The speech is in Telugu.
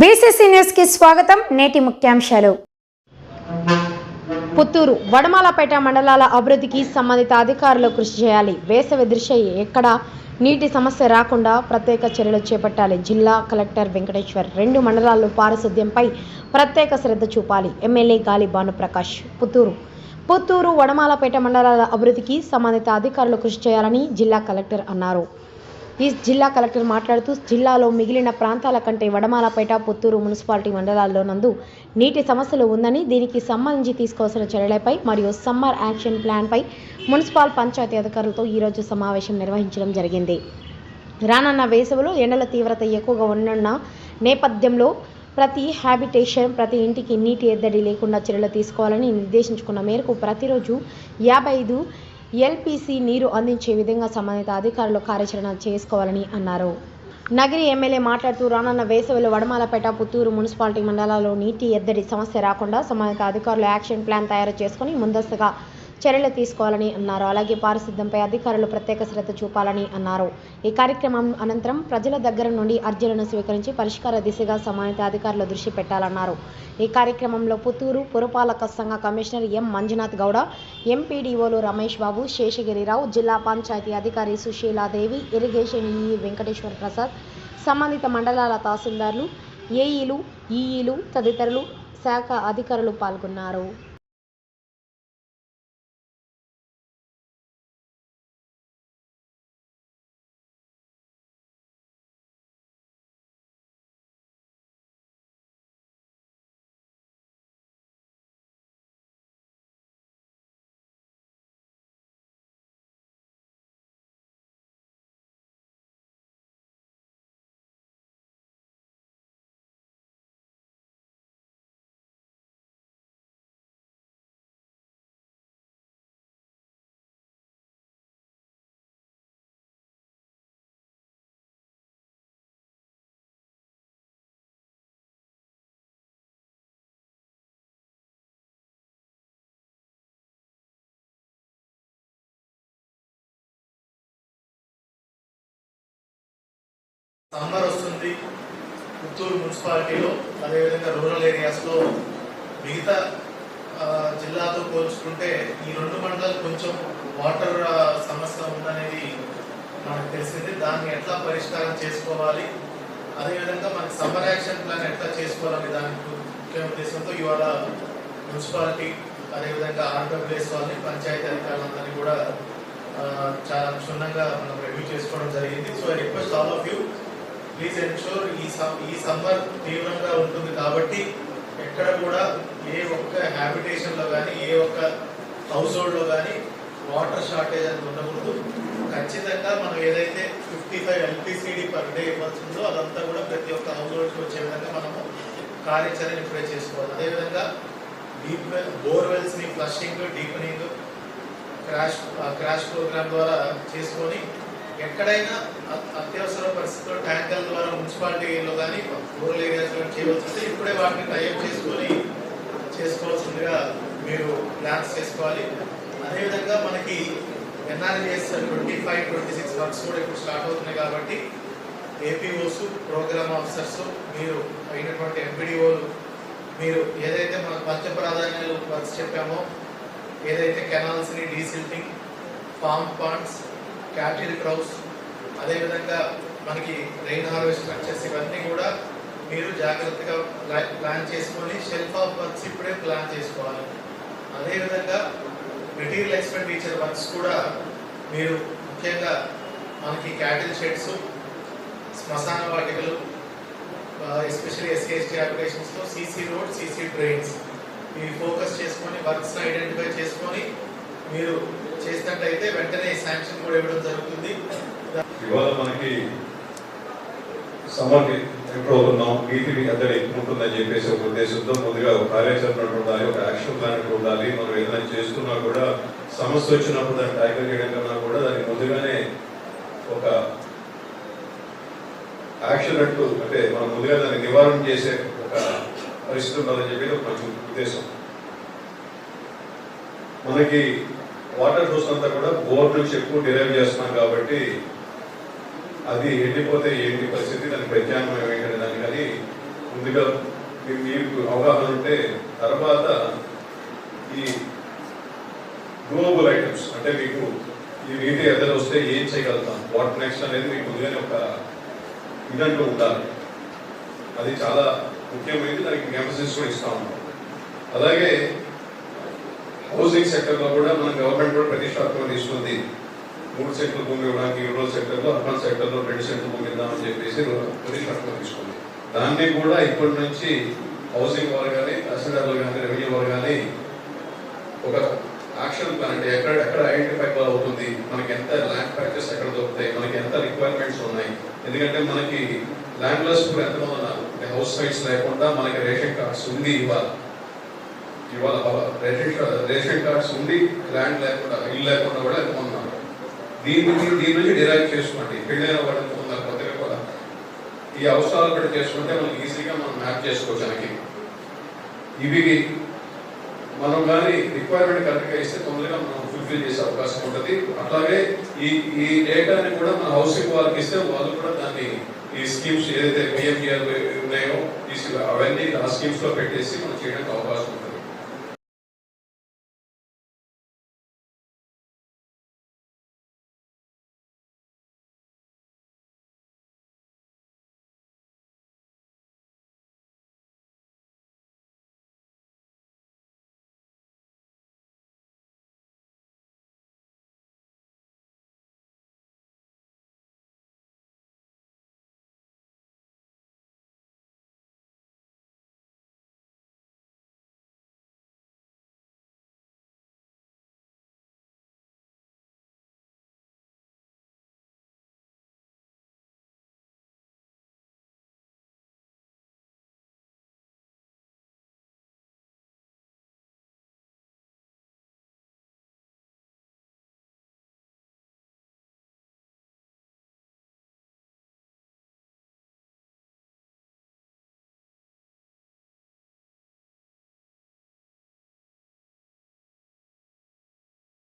బీసీసీ న్యూస్కి స్వాగతం నేటి ముఖ్యాంశాలు. పుత్తూరు వడమాలపేట మండలాల అభివృద్ధికి సంబంధిత అధికారులు కృషి చేయాలి. వేసవి దృశ్య ఎక్కడ నీటి సమస్య రాకుండా ప్రత్యేక చర్యలు చేపట్టాలి. జిల్లా కలెక్టర్ వెంకటేశ్వర్ రెండు మండలాల్లో పారిశుద్ధ్యంపై ప్రత్యేక శ్రద్ధ చూపాలి. ఎమ్మెల్యే గాలి భానుప్రకాష్ పుత్తూరు. పుత్తూరు వడమాలపేట మండలాల అభివృద్ధికి సంబంధిత అధికారులు కృషి చేయాలని జిల్లా కలెక్టర్ అన్నారు. ఈ జిల్లా కలెక్టర్ మాట్లాడుతూ జిల్లాలో మిగిలిన ప్రాంతాల కంటే వడమాలపేట పుత్తూరు మున్సిపాలిటీ మండలాల్లో నందు నీటి సమస్యలు ఉందని దీనికి సంబంధించి తీసుకోవాల్సిన చర్యలపై మరియు సమ్మర్ యాక్షన్ ప్లాన్పై మున్సిపల్ పంచాయతీ అధికారులతో ఈరోజు సమావేశం నిర్వహించడం జరిగింది. రానున్న వేసవిలో ఎండల తీవ్రత ఎక్కువగా ఉన్న నేపథ్యంలో ప్రతి హ్యాబిటేషన్ ప్రతి ఇంటికి నీటి ఎద్దడి లేకుండా చర్యలు తీసుకోవాలని నిర్దేశించుకున్న మేరకు ప్రతిరోజు యాభై ఐదు ఎల్పిసి నీరు అందించే విధంగా సంబంధిత అధికారులు కార్యాచరణ చేసుకోవాలని అన్నారు. నగిరి ఎమ్మెల్యే మాట్లాడుతూ రానున్న వేసవిలో వడమాలపేట పుత్తూరు మున్సిపాలిటీ మండలాల్లో నీటి ఎద్దడి సమస్య రాకుండా సంబంధిత అధికారులు యాక్షన్ ప్లాన్ తయారు చేసుకుని ముందస్తుగా చర్యలు తీసుకోవాలని అన్నారు. అలాగే పారిశుద్ధ్యంపై అధికారులు ప్రత్యేక శ్రద్ధ చూపాలని అన్నారు. ఈ కార్యక్రమం అనంతరం ప్రజల దగ్గర నుండి అర్జీలను స్వీకరించి పరిష్కార దిశగా సంబంధిత అధికారులు దృష్టి పెట్టాలన్నారు. ఈ కార్యక్రమంలో పుత్తూరు పురపాలక సంఘ కమిషనర్ ఎం. మంజునాథ్ గౌడ ఎంపీడీఓలు రమేష్ బాబు శేషగిరిరావు జిల్లా పంచాయతీ అధికారి సుశీలాదేవి ఇరిగేషన్ ఈఈ వెంకటేశ్వర ప్రసాద్ సంబంధిత మండలాల తహసీల్దార్లు ఏఈలు ఈఈలు తదితరులు శాఖ అధికారులు పాల్గొన్నారు. సమ్మర్ వస్తుంది పుత్తూరు మున్సిపాలిటీలో అదేవిధంగా రూరల్ ఏరియాస్లో. మిగతా జిల్లాతో పోల్చుకుంటే ఈ రెండు మండలాలు కొంచెం వాటర్ సమస్య ఉందనేది మనకు తెలిసింది. దాన్ని ఎట్లా పరిష్కారం చేసుకోవాలి? అదేవిధంగా మనకి సమ్మర్ యాక్షన్ ప్లాన్ ఎట్లా చేసుకోవాలనే దాని ముఖ్య ఉద్దేశంతో ఇవాళ మున్సిపాలిటీ అదేవిధంగా ఆంధ్రప్రదేశ్ వాళ్ళని పంచాయతీ అధికారులందరినీ కూడా చాలా క్షుణ్ణంగా మనం రివ్యూ చేసుకోవడం జరిగింది. So I request all of you please ensure ఈ సమ్ ఈ సమ్మర్ తీవ్రంగా ఉంటుంది కాబట్టి ఎక్కడ కూడా ఏ ఒక్క హ్యాబిటేషన్లో కానీ ఏ ఒక్క హౌస్ హోల్డ్లో కానీ వాటర్ షార్టేజ్ అనేది ఉండకూడదు. ఖచ్చితంగా మనం ఏదైతే fifty five LPCD per day ఇవ్వాల్సిందో అదంతా కూడా ప్రతి ఒక్క హౌస్ హోల్డ్కి వచ్చే విధంగా మనము కార్యాచరణ ఇప్పుడే చేసుకోవాలి. అదేవిధంగా deep బోర్వెల్స్ని flushing deepening crash crash programme ద్వారా చేసుకొని ఎక్కడైనా అత్యవసర పరిస్థితుల్లో ట్యాంకర్ల ద్వారా మున్సిపాలిటీలో కానీ రూరల్ ఏరియాస్లో చేయవలసి వస్తే ఇప్పుడే వాటిని టైప్ చేసుకొని చేసుకోవాల్సిందిగా మీరు ప్లాన్స్ చేసుకోవాలి. అదేవిధంగా మనకి NRGS twenty five twenty six works కూడా ఇప్పుడు స్టార్ట్ అవుతున్నాయి కాబట్టి ఏపీఓస్ ప్రోగ్రామ్ ఆఫీసర్స్ మీరు అయినటువంటి ఎంపీడీఓలు మీరు ఏదైతే మన పంచ ప్రాధాన్యాలు వర్క్స్ చెప్పామో ఏదైతే కెనాల్స్ని desilting farm ponds cattle troughs అదేవిధంగా మనకి రెయిన్ హార్వెస్ట్ స్ట్రక్చర్స్ ఇవన్నీ కూడా మీరు జాగ్రత్తగా ప్లాన్ చేసుకొని షెల్ఫ్ ఆఫ్ వర్క్స్ ఇప్పుడే ప్లాన్ చేసుకోవాలి. అదేవిధంగా మెటీరియల్ ఎక్స్పెండిచర్ వర్క్స్ కూడా మీరు ముఖ్యంగా మనకి క్యాటిల్ షెడ్స్ శ్మశాన వాటికలు ఎస్పెషల్లీ ఎస్కేఎస్టీ అప్లికేషన్స్లో సీసీ రోడ్ సీసీ డ్రైన్స్. ఇవి ఫోకస్ చేసుకొని వర్క్స్ ఐడెంటిఫై చేసుకొని మీరు చేసినట్టయితే వెంటనే శాంక్షన్ కూడా ఇవ్వడం జరుగుతుంది. ఇవాళ మనకి సమ్మర్కి ఎప్పుడు అవుతున్నాం. నీటిని అద్దడి ఉంటుందని చెప్పేసి ఒక ఉద్దేశంతో ముందుగా ఒక కార్యాచరణ ఉండాలి ఒక యాక్షన్ ప్లాన్ ఉండాలి. మనం ఏదైనా చేస్తున్నా కూడా సమస్య వచ్చినప్పుడు దాన్ని ట్యాకిల్ చేయడం కన్నా కూడా దానికి ముందుగానే ఒక యాక్షన్ అంటూ అంటే మనం ముందుగా దాన్ని నివారణ చేసే ఒక పరిస్థితి ఉండాలని చెప్పి ఒక మంచి ఉద్దేశం. మనకి వాటర్ సోర్స్ అంతా కూడా బోర్ నుంచి ఎక్కువ డిరైవ్ చేస్తున్నాం కాబట్టి అది ఎండిపోతే ఏంటి పరిస్థితి దానికి ప్రత్యామ్నాయం ఏంటనే దాన్ని కానీ ముందుగా మీకు అవగాహన ఉంటే తర్వాత ఈ గ్లోబల్ ఐటమ్స్ అంటే మీకు ఈ నీటి ఎద్దలు వస్తే ఏం చేయగలుగుతాం? వాట్ నెక్స్ట్ అనేది మీకు ముందుగానే ఒక ఇదంటూ ఉండాలి. అది చాలా ముఖ్యమైనది దానికి ఎంఫసిస్ కూడా ఇస్తా ఉన్నాం. అలాగే హౌసింగ్ సెక్టర్లో కూడా మన గవర్నమెంట్ కూడా ప్రతిష్టాత్మక తీసుకుంది. మూడు సెంట్ల భూమి ఇవ్వడానికి రూరల్ సెక్టర్లో అర్బన్ సెక్టర్లో రెండు సెంట్ల భూమి ఇద్దామని చెప్పేసి ప్రతిష్టాత్మక తీసుకుంది. దాన్ని కూడా ఇప్పటి నుంచి హౌసింగ్ వారు కానీ తహసీల్దార్లు కానీ రెవెన్యూ వారు కానీ ఒక యాక్షన్ ప్లాన్ అంటే ఎక్కడ ఎక్కడ ఐడెంటిఫై అవుతుంది? మనకి ఎంత ల్యాండ్ ప్యాచెస్ ఎక్కడ దొరుకుతాయి? మనకి ఎంత రిక్వైర్మెంట్స్ ఉన్నాయి? ఎందుకంటే మనకి ల్యాండ్ లెస్ కూడా ఎంతమంది ఉన్నారు? హౌస్ సైట్స్ లేకుండా మనకి రేషన్ కార్డ్స్ ఉంది ఇవ్వాలి. ఇవాళ రేషన్ రేషన్ కార్డ్స్ ఉండి ల్యాండ్ లేకుండా ఇల్లు లేకుండా కూడా ఎంతమంది దీని నుంచి దీని నుంచి డిరైవ్ చేసుకోండి. పెళ్ళైన వాళ్ళు ఎంతమంది కొత్తగా కూడా ఈ అవసరాలు కూడా చేసుకుంటే మనం ఈజీగా మనం మ్యాప్ చేసుకోవచ్చు మనకి ఇవి మనం కానీ రిక్వైర్మెంట్ కరెక్ట్గా ఇస్తే తొందరగా మనం ఫుల్ఫిల్ చేసే అవకాశం ఉంటుంది. అట్లాగే ఈ ఈ డేటాని కూడా మన హౌసింగ్ వాళ్ళకి ఇస్తే వాళ్ళు కూడా దాన్ని ఈ స్కీమ్స్ ఏదైతే పిఎంజిఆర్ ఉన్నాయో ఈ అవన్నీ ఆ స్కీమ్స్లో పెట్టేసి మనం చేయడానికి అవకాశం